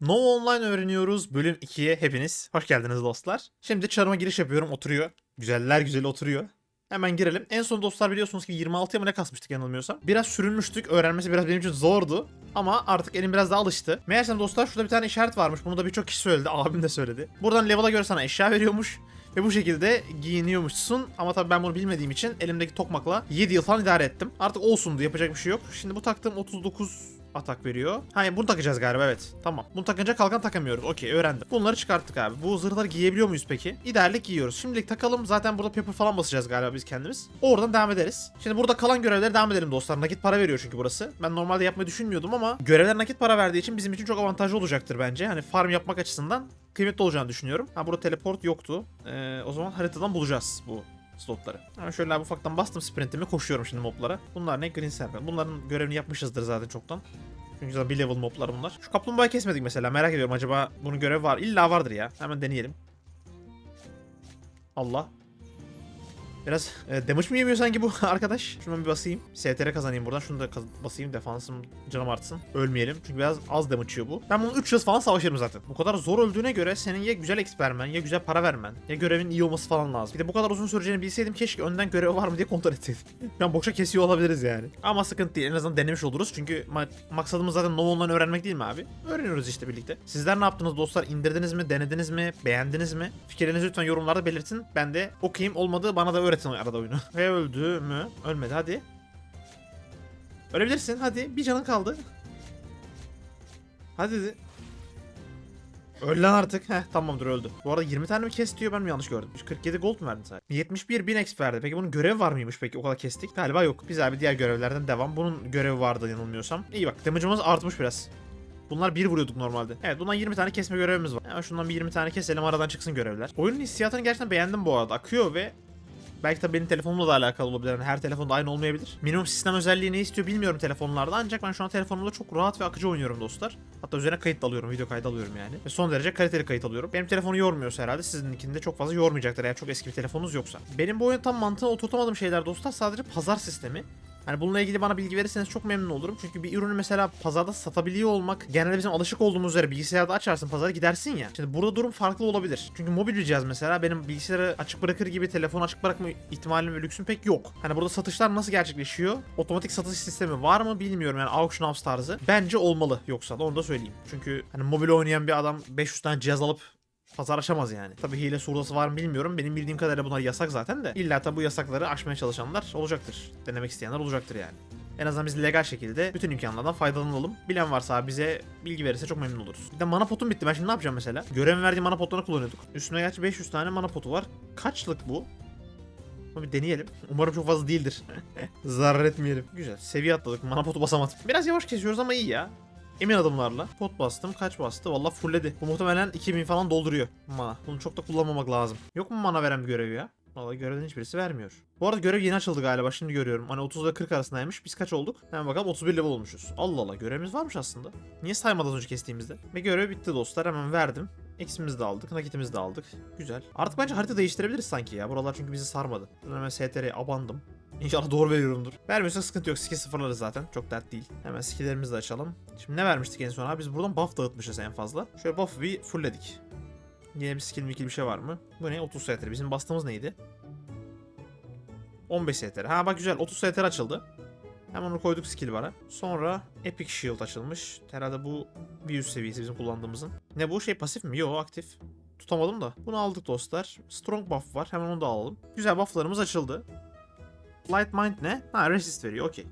No Online öğreniyoruz bölüm 2'ye hepiniz hoş geldiniz dostlar. Şimdi çarıma giriş yapıyorum oturuyor. Güzeller güzeli oturuyor. Hemen girelim. En son dostlar biliyorsunuz ki 26'ya mı ne kasmıştık yanılmıyorsam. Biraz sürünmüştük. Öğrenmesi biraz benim için zordu. Ama artık elim biraz daha alıştı. Meğersem dostlar şurada bir tane işaret varmış. Bunu da birçok kişi söyledi. Abim de söyledi. Buradan level'a göre sana eşya veriyormuş. Ve bu şekilde giyiniyormuşsun. Ama tabii ben bunu bilmediğim için elimdeki tokmakla 7 yıl falan idare ettim. Artık olsundu yapacak bir şey yok. Şimdi bu taktığım 39 atak veriyor. Hayır bunu takacağız galiba evet. Tamam. Bunu takınca kalkan takamıyoruz. Okey öğrendim. Bunları çıkarttık abi. Bu zırhları giyebiliyor muyuz peki? İdeallik giyiyoruz. Şimdilik takalım. Zaten burada paper falan basacağız galiba biz kendimiz. Oradan devam ederiz. Şimdi burada kalan görevlere devam edelim dostlar. Nakit para veriyor çünkü burası. Ben normalde yapmayı düşünmüyordum ama görevler nakit para verdiği için bizim için çok avantajlı olacaktır bence. Hani farm yapmak açısından kıymetli olacağını düşünüyorum. Ha burada teleport yoktu. Ee, o zaman haritadan bulacağız bu slotları. Hemen şöyle abi ufaktan bastım sprintimi koşuyorum şimdi moblara. Bunlar ne? Green Serpent. Bunların görevini yapmışızdır zaten çoktan. Çünkü zaten bir level moblar bunlar. Şu kaplumbağayı kesmedik mesela. Merak ediyorum acaba bunun görevi var. İlla vardır ya. Hemen deneyelim. Allah. Biraz e, damage mi yemiyor sanki bu arkadaş? Şunu bir basayım. STR kazanayım buradan. Şunu da basayım. Defansım canım artsın. Ölmeyelim. Çünkü biraz az damage yiyor bu. Ben bunu 3 yıl falan savaşırım zaten. Bu kadar zor öldüğüne göre senin ya güzel exp ya güzel para vermen ya görevin iyi olması falan lazım. Bir de bu kadar uzun süreceğini bilseydim keşke önden görev var mı diye kontrol etseydim. An boşa kesiyor olabiliriz yani. Ama sıkıntı değil. En azından denemiş oluruz. Çünkü ma- maksadımız zaten no online öğrenmek değil mi abi? Öğreniyoruz işte birlikte. Sizler ne yaptınız dostlar? İndirdiniz mi? Denediniz mi? Beğendiniz mi? Fikirlerinizi lütfen yorumlarda belirtin. Ben de okuyayım. Olmadı bana da öğretin arada oyunu. Ve öldü mü? Ölmedi hadi. Ölebilirsin hadi. Bir canın kaldı. Hadi. Öl lan artık. Heh tamamdır öldü. Bu arada 20 tane mi kes diyor ben mi yanlış gördüm? 47 gold mu verdin sadece? 71 bin exp verdi. Peki bunun görevi var mıymış peki o kadar kestik? Galiba yok. Biz abi diğer görevlerden devam. Bunun görevi vardı yanılmıyorsam. İyi bak damage'ımız artmış biraz. Bunlar bir vuruyorduk normalde. Evet bundan 20 tane kesme görevimiz var. Hemen şundan bir 20 tane keselim aradan çıksın görevler. Oyunun hissiyatını gerçekten beğendim bu arada. Akıyor ve Belki de benim telefonumla da alakalı olabilir. Yani her telefonda aynı olmayabilir. Minimum sistem özelliği ne istiyor bilmiyorum telefonlarda. Ancak ben şu an telefonumda çok rahat ve akıcı oynuyorum dostlar. Hatta üzerine kayıt alıyorum. Video kaydı alıyorum yani. Ve son derece kaliteli kayıt alıyorum. Benim telefonu yormuyorsa herhalde sizininkini de çok fazla yormayacaktır eğer çok eski bir telefonunuz yoksa. Benim bu oyun tam mantığına oturtamadığım şeyler dostlar sadece pazar sistemi. Hani bununla ilgili bana bilgi verirseniz çok memnun olurum. Çünkü bir ürünü mesela pazarda satabiliyor olmak genelde bizim alışık olduğumuz üzere bilgisayarda açarsın pazara gidersin ya. Şimdi burada durum farklı olabilir. Çünkü mobil bir cihaz mesela benim bilgisayarı açık bırakır gibi telefonu açık bırakma ihtimalim ve lüksüm pek yok. Hani burada satışlar nasıl gerçekleşiyor? Otomatik satış sistemi var mı bilmiyorum yani auction house tarzı. Bence olmalı yoksa da onu da söyleyeyim. Çünkü hani mobil oynayan bir adam 500 tane cihaz alıp pazar aşamaz yani. Tabii hile surdası var mı bilmiyorum. Benim bildiğim kadarıyla bunlar yasak zaten de. İlla tabi bu yasakları aşmaya çalışanlar olacaktır. Denemek isteyenler olacaktır yani. En azından biz legal şekilde bütün imkanlardan faydalanalım. Bilen varsa bize bilgi verirse çok memnun oluruz. Bir de mana potum bitti. Ben şimdi ne yapacağım mesela? Görev verdiğim mana potlarını kullanıyorduk. Üstüne gerçi 500 tane mana potu var. Kaçlık bu? Ama bir deneyelim. Umarım çok fazla değildir. Zarar etmeyelim. Güzel. Seviye atladık. Mana potu basamadım. Biraz yavaş kesiyoruz ama iyi ya. Emin adımlarla. Pot bastım. Kaç bastı? Valla fullledi. Bu muhtemelen 2000 falan dolduruyor mana. Bunu çok da kullanmamak lazım. Yok mu mana veren bir görev ya? Valla görevden hiçbirisi vermiyor. Bu arada görev yeni açıldı galiba. Şimdi görüyorum. Hani 30 ile 40 arasındaymış. Biz kaç olduk? Hemen bakalım 31 level olmuşuz. Allah Allah görevimiz varmış aslında. Niye saymadan önce kestiğimizde? Ve görev bitti dostlar. Hemen verdim. X'imizi de aldık. Nakitimizi de aldık. Güzel. Artık bence harita değiştirebiliriz sanki ya. Buralar çünkü bizi sarmadı. Ben hemen STR'ye abandım. İnşallah doğru veriyorumdur. Vermiyorsa sıkıntı yok. Skill sıfırlarız zaten. Çok dert değil. Hemen skilllerimizi de açalım. Şimdi ne vermiştik en son abi? Biz buradan buff dağıtmışız en fazla. Şöyle buff'ı bir fullledik. Yine bir skill mikil bir şey var mı? Bu ne? 30 STR. Bizim bastığımız neydi? 15 STR. Ha bak güzel. 30 STR açıldı. Hemen onu koyduk skill bara. Sonra Epic Shield açılmış. Herhalde bu bir üst seviyesi bizim kullandığımızın. Ne bu şey pasif mi? Yo aktif. Tutamadım da. Bunu aldık dostlar. Strong buff var. Hemen onu da alalım. Güzel bufflarımız açıldı. Light Mind ne? Ha resist veriyor okey.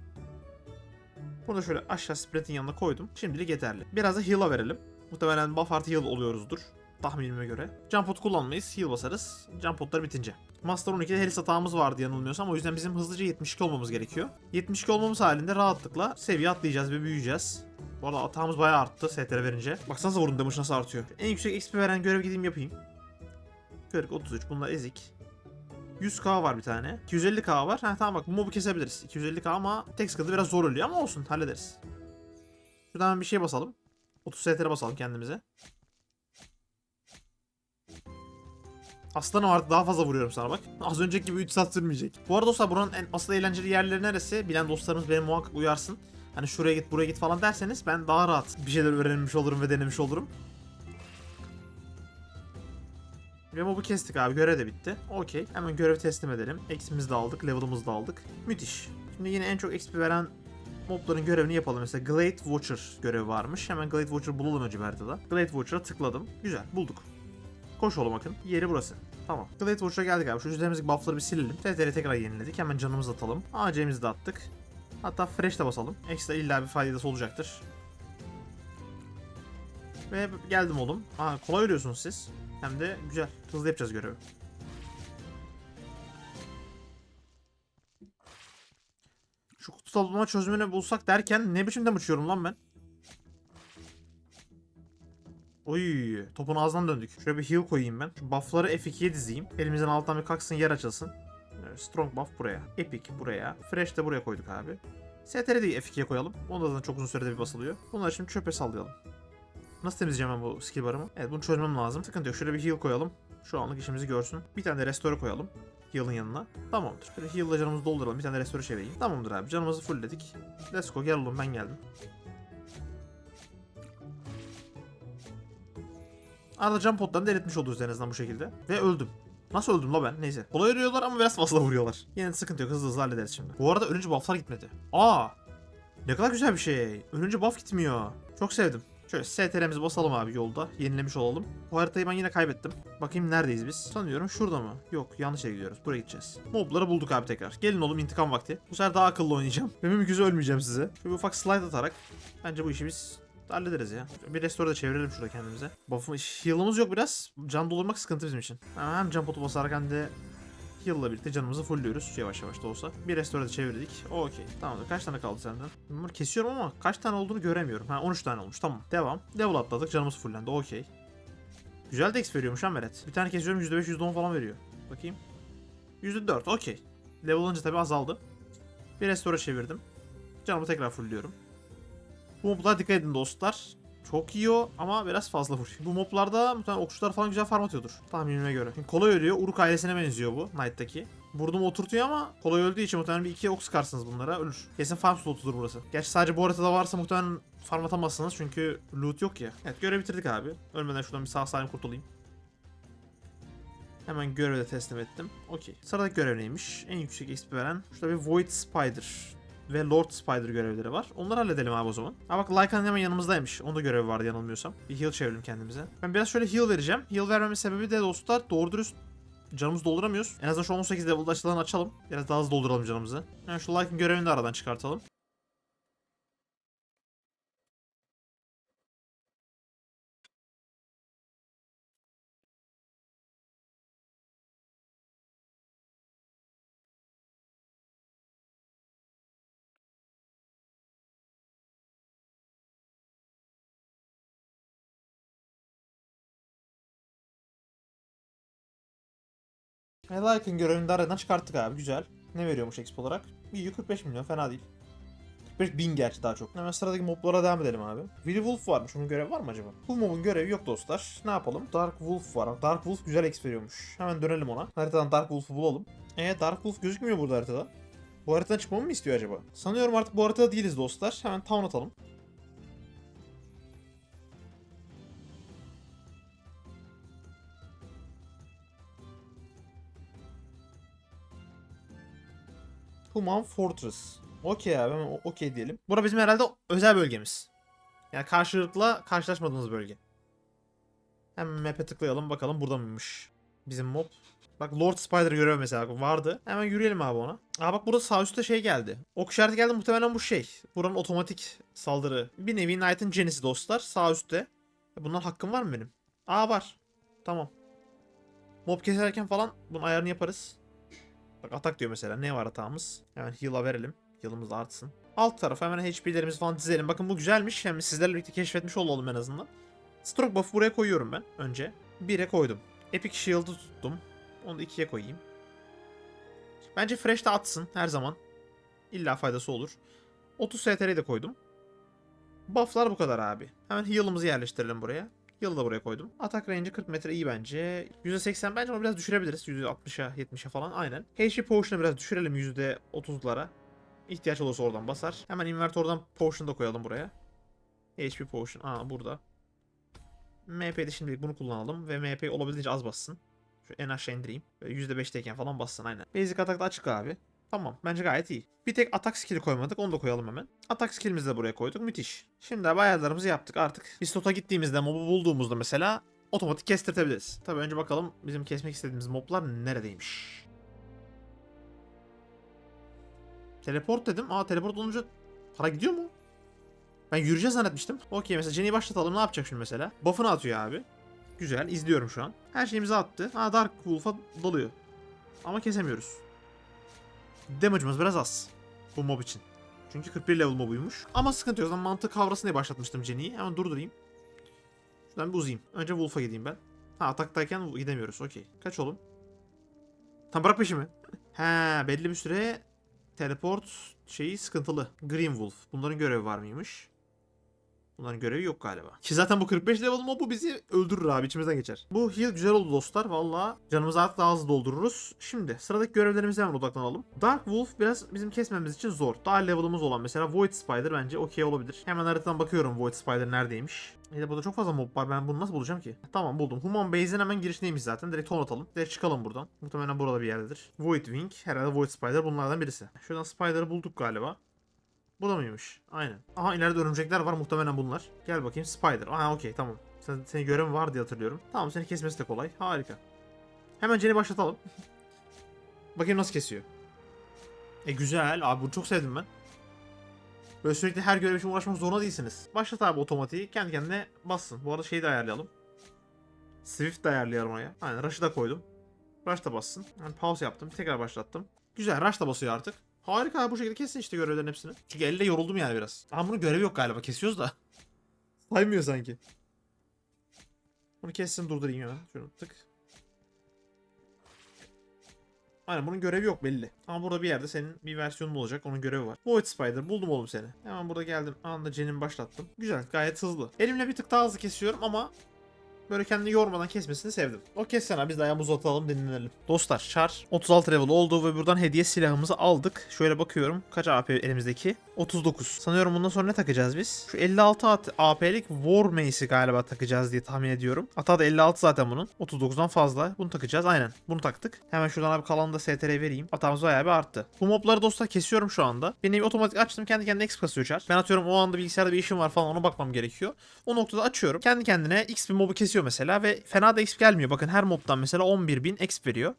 Bunu şöyle aşağı sprintin yanına koydum. Şimdilik yeterli. Biraz da heal'a verelim. Muhtemelen buff artı heal oluyoruzdur. Tahminime göre. Jump pot kullanmayız. Heal basarız. Jump potlar bitince. Master 12'de helis hatamız vardı yanılmıyorsam. O yüzden bizim hızlıca 72 olmamız gerekiyor. 72 olmamız halinde rahatlıkla seviye atlayacağız ve büyüyeceğiz. Bu arada hatamız bayağı arttı STR verince. Baksanıza vurun damage nasıl artıyor. En yüksek XP veren görev gideyim yapayım. 40, 33 bunlar ezik. 100k var bir tane. 250k var. Ha tamam bak bu mobu kesebiliriz. 250k ama tek sıkıntı biraz zor oluyor ama olsun hallederiz. Şuradan bir şey basalım. 30 STR basalım kendimize. Aslanım artık daha fazla vuruyorum sana bak. Az önceki gibi 3 saat sürmeyecek. Bu arada dostlar buranın en asıl eğlenceli yerleri neresi? Bilen dostlarımız beni muhakkak uyarsın. Hani şuraya git buraya git falan derseniz ben daha rahat bir şeyler öğrenmiş olurum ve denemiş olurum. Ve mob'u kestik abi. Görev de bitti. Okey. Hemen görevi teslim edelim. X'imizi de aldık. Level'ımızı da aldık. Müthiş. Şimdi yine en çok XP veren mobların görevini yapalım. Mesela Glade Watcher görevi varmış. Hemen Glade Watcher bulalım önce haritada. Glade Watcher'a tıkladım. Güzel. Bulduk. Koş oğlum bakın. Yeri burası. Tamam. Glade Watcher'a geldik abi. Şu üzerimizdeki buff'ları bir silelim. TTR'i tekrar yeniledik. Hemen canımızı atalım. AC'mizi de attık. Hatta Fresh de basalım. Ekstra illa bir faydası olacaktır. Ve geldim oğlum. Aa, kolay ölüyorsunuz siz. Hem de güzel. Hızlı yapacağız görevi. Şu kutu toplama çözümünü bulsak derken ne biçim damage uçuyorum lan ben? Oy, topun ağzından döndük. Şöyle bir heal koyayım ben. Şu buff'ları F2'ye dizeyim. Elimizin altından bir kalksın yer açılsın. Evet, Strong buff buraya. Epic buraya. Fresh de buraya koyduk abi. STR'i de F2'ye koyalım. Onda da çok uzun sürede bir basılıyor. Bunları şimdi çöpe sallayalım. Nasıl temizleyeceğim ben bu skill barımı? Evet bunu çözmem lazım. Sıkıntı yok. Şöyle bir heal koyalım. Şu anlık işimizi görsün. Bir tane de restore koyalım. Heal'ın yanına. Tamamdır. Şöyle heal'la canımızı dolduralım. Bir tane de restore çevireyim. Tamamdır abi. Canımızı fullledik. Let's go. Gel oğlum ben geldim. Arada jump potlarını delirtmiş oluruz en bu şekilde. Ve öldüm. Nasıl öldüm la ben? Neyse. Kolay ölüyorlar ama biraz fazla vuruyorlar. Yine sıkıntı yok. Hızlı hızlı hallederiz şimdi. Bu arada ölünce bufflar gitmedi. Aa! Ne kadar güzel bir şey. Ölünce buff gitmiyor. Çok sevdim. Şöyle STR'mizi basalım abi yolda. Yenilemiş olalım. Bu haritayı ben yine kaybettim. Bakayım neredeyiz biz? Sanıyorum şurada mı? Yok yanlış yere gidiyoruz. Buraya gideceğiz. Mobları bulduk abi tekrar. Gelin oğlum intikam vakti. Bu sefer daha akıllı oynayacağım. Ve mümkünse ölmeyeceğim size. Şöyle bir ufak slide atarak. Bence bu işi biz hallederiz ya. Bir restore da çevirelim şurada kendimize. Buff'ım, heal'ımız yok biraz. Can doldurmak sıkıntı bizim için. Hem can potu basarak hem de heal'la birlikte canımızı fullliyoruz yavaş yavaş da olsa. Bir restore de çevirdik. Okey. Tamamdır. Kaç tane kaldı senden? Bunları kesiyorum ama kaç tane olduğunu göremiyorum. Ha 13 tane olmuş. Tamam. Devam. Level atladık. Canımız fullendi. Okey. Güzel de X veriyormuş ha Meret. Bir tane kesiyorum %5 %10 falan veriyor. Bakayım. %4. Okey. Level olunca tabi azaldı. Bir restore çevirdim. Canımı tekrar fullliyorum. Bu moblara dikkat edin dostlar. Çok o ama biraz fazla vuruyor. Bu moblarda muhtemelen okçular falan güzel farm atıyordur. Tahminime göre. Şimdi kolay ölüyor. Uruk ailesine benziyor bu Knight'taki. Burnumu oturtuyor ama kolay öldüğü için muhtemelen bir iki ok sıkarsınız bunlara ölür. Kesin farm slotudur burası. Gerçi sadece bu haritada varsa muhtemelen farm atamazsınız çünkü loot yok ya. Evet görevi bitirdik abi. Ölmeden şuradan bir sağ salim kurtulayım. Hemen görevi teslim ettim. Okey. Sıradaki görev neymiş? En yüksek XP veren. Şurada bir Void Spider ve Lord Spider görevleri var. Onları halledelim abi o zaman. Ha bak Lycan hemen yanımızdaymış. Onda görevi vardı yanılmıyorsam. Bir heal çevirelim kendimize. Ben biraz şöyle heal vereceğim. Heal vermemin sebebi de dostlar doğru dürüst canımızı dolduramıyoruz. En azından şu 18 level'da açılan açalım. Biraz daha hızlı dolduralım canımızı. Yani şu Lycan görevini de aradan çıkartalım. Lycan görevini de aradan çıkarttık abi. Güzel. Ne veriyormuş exp olarak? İyi 45 milyon fena değil. 45 bin gerçi daha çok. Hemen sıradaki moblara devam edelim abi. Willy Wolf varmış. Onun görevi var mı acaba? Bu mobun görevi yok dostlar. Ne yapalım? Dark Wolf var. Dark Wolf güzel exp veriyormuş. Hemen dönelim ona. Haritadan Dark Wolf'u bulalım. E Dark Wolf gözükmüyor burada haritada. Bu haritadan çıkmamı mı istiyor acaba? Sanıyorum artık bu haritada değiliz dostlar. Hemen town atalım. Human Fortress. Okey abi hemen okey diyelim. Bura bizim herhalde özel bölgemiz. Yani karşılıkla karşılaşmadığımız bölge. Hemen map'e tıklayalım bakalım burada mıymış bizim mob. Bak Lord Spider görevi mesela vardı. Hemen yürüyelim abi ona. Aa bak burada sağ üstte şey geldi. Ok işareti geldi muhtemelen bu şey. Buranın otomatik saldırı. Bir nevi Knight'ın Genesis dostlar sağ üstte. Bundan hakkım var mı benim? Aa var. Tamam. Mob keserken falan bunun ayarını yaparız. Bak atak diyor mesela. Ne var atağımız? Hemen heal'a verelim. Heal'ımız artsın. Alt tarafa hemen HP'lerimizi falan dizelim. Bakın bu güzelmiş. Hem sizlerle birlikte keşfetmiş olalım en azından. Stroke buff'ı buraya koyuyorum ben önce. 1'e koydum. Epic Shield'ı tuttum. Onu da 2'ye koyayım. Bence Fresh de atsın her zaman. İlla faydası olur. 30 STR'yi de koydum. Buff'lar bu kadar abi. Hemen heal'ımızı yerleştirelim buraya. Heal'ı da buraya koydum. Atak range'i 40 metre iyi bence. %80 bence ama biraz düşürebiliriz. %60'a 70'e falan aynen. HP Potion'ı biraz düşürelim %30'lara. İhtiyaç olursa oradan basar. Hemen invertordan potion da koyalım buraya. HP potion. Aa burada. MP'de şimdilik bunu kullanalım ve MP olabildiğince az bassın. Şu en aşağı indireyim. Böyle %5'teyken falan bassın aynen. Basic atak da açık abi. Tamam bence gayet iyi. Bir tek atak skill'i koymadık onu da koyalım hemen. Atak skill'imizi de buraya koyduk müthiş. Şimdi abi ayarlarımızı yaptık artık. Biz slota gittiğimizde mob'u bulduğumuzda mesela otomatik kestirtebiliriz. Tabii önce bakalım bizim kesmek istediğimiz moblar neredeymiş. Teleport dedim. Aa teleport olunca para gidiyor mu? Ben yürüyeceğiz zannetmiştim. Okey mesela Jenny'i başlatalım ne yapacak şimdi mesela? Buff'ını atıyor abi. Güzel izliyorum şu an. Her şeyimizi attı. Aa Dark Wolf'a dalıyor. Ama kesemiyoruz. Damage'ımız biraz az. Bu mob için. Çünkü 41 level mobuymuş. Ama sıkıntı yok. Mantık kavrasını diye başlatmıştım Jenny'yi. Hemen durdurayım. Şuradan bir uzayayım. Önce Wolf'a gideyim ben. Ha ataktayken gidemiyoruz. Okey. Kaç oğlum? Tam bırak peşimi. He belli bir süre teleport şeyi sıkıntılı. Green Wolf. Bunların görevi var mıymış? Bunların görevi yok galiba. Ki zaten bu 45 level mobu bizi öldürür abi içimizden geçer. Bu heal güzel oldu dostlar. Valla canımızı artık daha hızlı doldururuz. Şimdi sıradaki görevlerimize hemen odaklanalım. Dark Wolf biraz bizim kesmemiz için zor. Daha level'ımız olan mesela Void Spider bence okey olabilir. Hemen haritadan bakıyorum Void Spider neredeymiş. Bir de burada çok fazla mob var. Ben bunu nasıl bulacağım ki? Tamam buldum. Human Base'in hemen girişindeymiş zaten. Direkt ton atalım. Direkt çıkalım buradan. Muhtemelen burada bir yerdedir. Void Wing. Herhalde Void Spider bunlardan birisi. Şuradan Spider'ı bulduk galiba. Bu da mıymış? Aynen. Aha ileride örümcekler var muhtemelen bunlar. Gel bakayım Spider. Aha okey tamam. Sen, seni gören var diye hatırlıyorum. Tamam seni kesmesi de kolay. Harika. Hemen Jen'i başlatalım. bakayım nasıl kesiyor. E güzel. Abi bunu çok sevdim ben. Böyle sürekli her görev için uğraşmak zorunda değilsiniz. Başlat abi otomatiği. Kendi kendine bassın. Bu arada şeyi de ayarlayalım. Swift de ayarlayalım oraya. Aynen Rush'ı da koydum. Rush da bassın. Yani pause yaptım. Tekrar başlattım. Güzel Rush da basıyor artık. Harika abi bu şekilde kesin işte görevlerin hepsini. Çünkü elle yoruldum yani biraz. Ama bunun görevi yok galiba kesiyoruz da. Saymıyor sanki. Bunu kessin durdurayım hemen. Şunu tık. Aynen bunun görevi yok belli. Ama burada bir yerde senin bir versiyonun olacak. Onun görevi var. Void Spider buldum oğlum seni. Hemen burada geldim. Anında Jen'imi başlattım. Güzel gayet hızlı. Elimle bir tık daha hızlı kesiyorum ama böyle kendini yormadan kesmesini sevdim. O kessene biz de ayağımızı uzatalım dinlenelim. Dostlar Char 36 level oldu ve buradan hediye silahımızı aldık. Şöyle bakıyorum kaç AP elimizdeki? 39. Sanıyorum bundan sonra ne takacağız biz? Şu 56 at- AP'lik War Mace'i galiba takacağız diye tahmin ediyorum. Ata da 56 zaten bunun. 39'dan fazla. Bunu takacağız aynen. Bunu taktık. Hemen şuradan abi kalanı da STR vereyim. Atamız bayağı bir arttı. Bu mobları dostlar kesiyorum şu anda. Benim otomatik açtım kendi kendine X kasıyor Char. Ben atıyorum o anda bilgisayarda bir işim var falan ona bakmam gerekiyor. O noktada açıyorum. Kendi kendine X bir mobu kesiyor mesela ve fena da XP gelmiyor. Bakın her mobdan mesela 11.000 XP veriyor.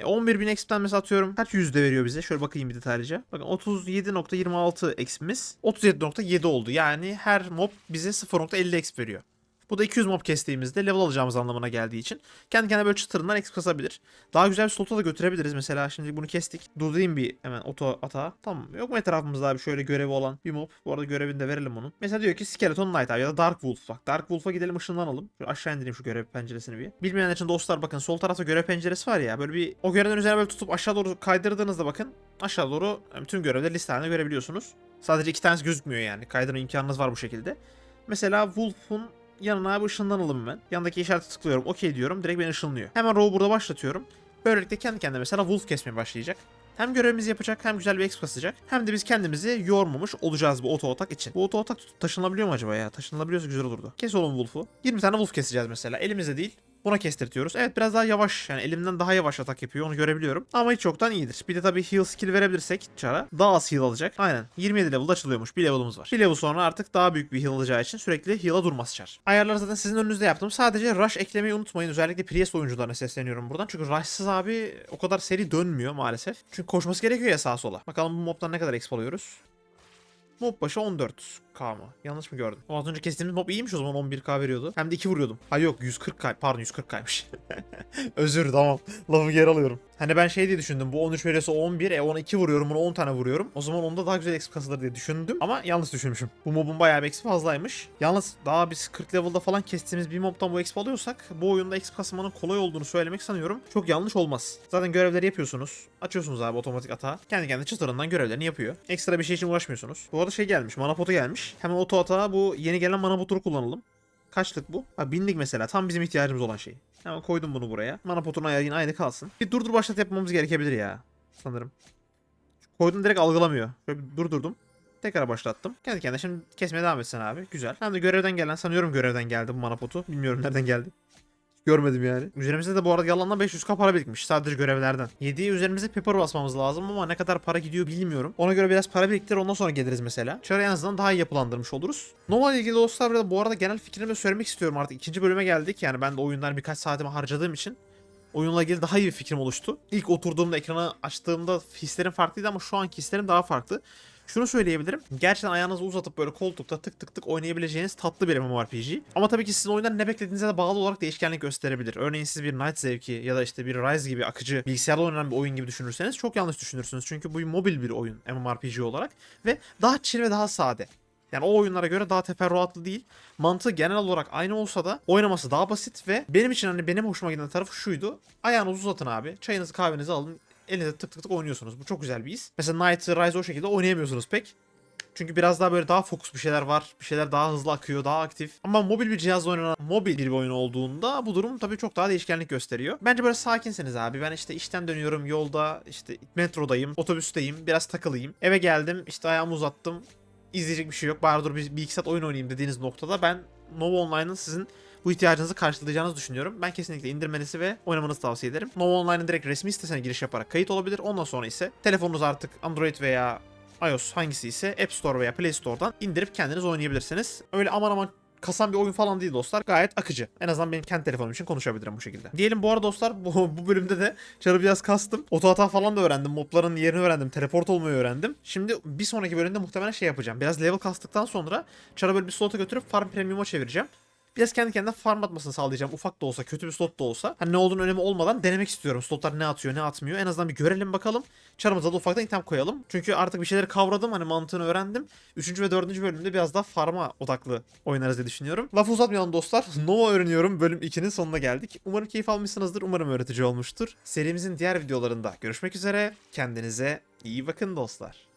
E 11.000 XP'den mesela atıyorum kaç yüzde veriyor bize? Şöyle bakayım bir detaylıca. Bakın 37.26 XP'miz 37.7 oldu. Yani her mob bize 0.50 XP veriyor. Bu da 200 mob kestiğimizde level alacağımız anlamına geldiği için kendi kendine böyle çıtırından XP kasabilir. Daha güzel bir slota da götürebiliriz. Mesela şimdi bunu kestik. Durdurayım bir hemen oto atağa. Tamam. Yok mu etrafımızda abi şöyle görevi olan bir mob? Bu arada görevini de verelim onun. Mesela diyor ki Skeleton Knight abi ya da Dark Wolf. Bak Dark Wolf'a gidelim ışınlanalım. Şöyle aşağı indireyim şu görev penceresini bir. Bilmeyenler için dostlar bakın sol tarafta görev penceresi var ya. Böyle bir o görevden üzerine böyle tutup aşağı doğru kaydırdığınızda bakın aşağı doğru tüm görevleri liste halinde görebiliyorsunuz. Sadece iki tanesi gözükmüyor yani. Kaydırma imkanınız var bu şekilde. Mesela Wolf'un yanına abi ışınlanalım ben. Yandaki işareti tıklıyorum. Okey diyorum. Direkt beni ışınlıyor. Hemen row burada başlatıyorum. Böylelikle kendi kendine mesela wolf kesmeye başlayacak. Hem görevimizi yapacak hem güzel bir exp kasacak. Hem de biz kendimizi yormamış olacağız bu oto atak için. Bu oto tutup taşınabiliyor mu acaba ya? Taşınabiliyorsa güzel olurdu. Kes oğlum wolf'u. 20 tane wolf keseceğiz mesela. Elimizde değil. Buna kestirtiyoruz. Evet biraz daha yavaş yani elimden daha yavaş atak yapıyor onu görebiliyorum. Ama hiç yoktan iyidir. Bir de tabii heal skill verebilirsek çara daha az heal alacak. Aynen 27 level'da açılıyormuş. Bir level'ımız var. Bir level sonra artık daha büyük bir heal alacağı için sürekli heal'a durmaz çar. Ayarları zaten sizin önünüzde yaptım. Sadece rush eklemeyi unutmayın. Özellikle Priest oyuncularına sesleniyorum buradan. Çünkü rush'sız abi o kadar seri dönmüyor maalesef. Çünkü koşması gerekiyor ya sağa sola. Bakalım bu mobdan ne kadar exp alıyoruz. Mob başı 14k mı? Yanlış mı gördüm? O az önce kestiğimiz mob iyiymiş o zaman 11k veriyordu. Hem de 2 vuruyordum. Ha yok 140k pardon 140k'ymış. Özür tamam. Lafı geri alıyorum. Hani ben şey diye düşündüm. Bu 13 veriyorsa 11. E ona 2 vuruyorum. Buna 10 tane vuruyorum. O zaman onda daha güzel exp kasılır diye düşündüm. Ama yanlış düşünmüşüm. Bu mobun bayağı bir exp fazlaymış. Yalnız daha biz 40 level'da falan kestiğimiz bir mobtan bu exp alıyorsak bu oyunda exp kasmanın kolay olduğunu söylemek sanıyorum. Çok yanlış olmaz. Zaten görevleri yapıyorsunuz. Açıyorsunuz abi otomatik atağı. Kendi kendine çıtırından görevlerini yapıyor. Ekstra bir şey için uğraşmıyorsunuz. Bu arada şey gelmiş. Mana potu gelmiş. Hemen oto atağa bu yeni gelen mana potunu kullanalım. Kaçlık bu? Ha binlik mesela. Tam bizim ihtiyacımız olan şey. Hemen koydum bunu buraya. Mana ayarı yine aynı kalsın. Bir durdur başlat yapmamız gerekebilir ya. Sanırım. Koydum direkt algılamıyor. Şöyle bir durdurdum. Tekrar başlattım. Kendi kendine şimdi kesmeye devam etsen abi. Güzel. Hem de görevden gelen sanıyorum görevden geldi bu mana potu. Bilmiyorum nereden geldi. Görmedim yani. Üzerimizde de bu arada yalandan 500k para birikmiş sadece görevlerden. 7'ye üzerimize paper basmamız lazım ama ne kadar para gidiyor bilmiyorum. Ona göre biraz para biriktir ondan sonra geliriz mesela. Çarı en azından daha iyi yapılandırmış oluruz. Nova ile ilgili dostlar burada bu arada genel fikrimi söylemek istiyorum artık. ikinci bölüme geldik yani ben de oyundan birkaç saatimi harcadığım için oyunla ilgili daha iyi bir fikrim oluştu. İlk oturduğumda ekranı açtığımda hislerim farklıydı ama şu anki hislerim daha farklı. Şunu söyleyebilirim. Gerçekten ayağınızı uzatıp böyle koltukta tık tık tık oynayabileceğiniz tatlı bir MMORPG. Ama tabii ki sizin oyundan ne beklediğinize de bağlı olarak değişkenlik gösterebilir. Örneğin siz bir Night zevki ya da işte bir Rise gibi akıcı bilgisayarda oynanan bir oyun gibi düşünürseniz çok yanlış düşünürsünüz. Çünkü bu mobil bir oyun MMORPG olarak ve daha chill ve daha sade. Yani o oyunlara göre daha teferruatlı değil. Mantığı genel olarak aynı olsa da oynaması daha basit ve benim için hani benim hoşuma giden tarafı şuydu. Ayağınızı uzatın abi. Çayınızı kahvenizi alın. Elinize tık tık tık oynuyorsunuz. Bu çok güzel bir his. Mesela Night Rise o şekilde oynayamıyorsunuz pek. Çünkü biraz daha böyle daha fokus bir şeyler var. Bir şeyler daha hızlı akıyor, daha aktif. Ama mobil bir cihazla oynanan mobil bir oyun olduğunda bu durum tabii çok daha değişkenlik gösteriyor. Bence böyle sakinsiniz abi. Ben işte işten dönüyorum, yolda işte metrodayım, otobüsteyim, biraz takılayım. Eve geldim, işte ayağımı uzattım. İzleyecek bir şey yok. Bari dur bir, bir iki saat oyun oynayayım dediğiniz noktada ben Nova Online'ın sizin bu ihtiyacınızı karşılayacağınızı düşünüyorum. Ben kesinlikle indirmenizi ve oynamanızı tavsiye ederim. Nova Online'ın direkt resmi sitesine giriş yaparak kayıt olabilir. Ondan sonra ise telefonunuz artık Android veya iOS hangisi ise App Store veya Play Store'dan indirip kendiniz oynayabilirsiniz. Öyle aman aman kasan bir oyun falan değil dostlar. Gayet akıcı. En azından benim kendi telefonum için konuşabilirim bu şekilde. Diyelim bu arada dostlar bu, bu bölümde de çarı biraz kastım. Oto hata falan da öğrendim. Mobların yerini öğrendim. Teleport olmayı öğrendim. Şimdi bir sonraki bölümde muhtemelen şey yapacağım. Biraz level kastıktan sonra çarı böyle bir slota götürüp Farm Premium'a çevireceğim. Biraz kendi kendine farm atmasını sağlayacağım. Ufak da olsa, kötü bir slot da olsa. Hani ne olduğunu önemi olmadan denemek istiyorum. Slotlar ne atıyor, ne atmıyor. En azından bir görelim bakalım. Çarımıza da ufaktan item koyalım. Çünkü artık bir şeyleri kavradım. Hani mantığını öğrendim. Üçüncü ve dördüncü bölümde biraz daha farma odaklı oynarız diye düşünüyorum. Lafı uzatmayalım dostlar. Nova öğreniyorum. Bölüm 2'nin sonuna geldik. Umarım keyif almışsınızdır. Umarım öğretici olmuştur. Serimizin diğer videolarında görüşmek üzere. Kendinize iyi bakın dostlar.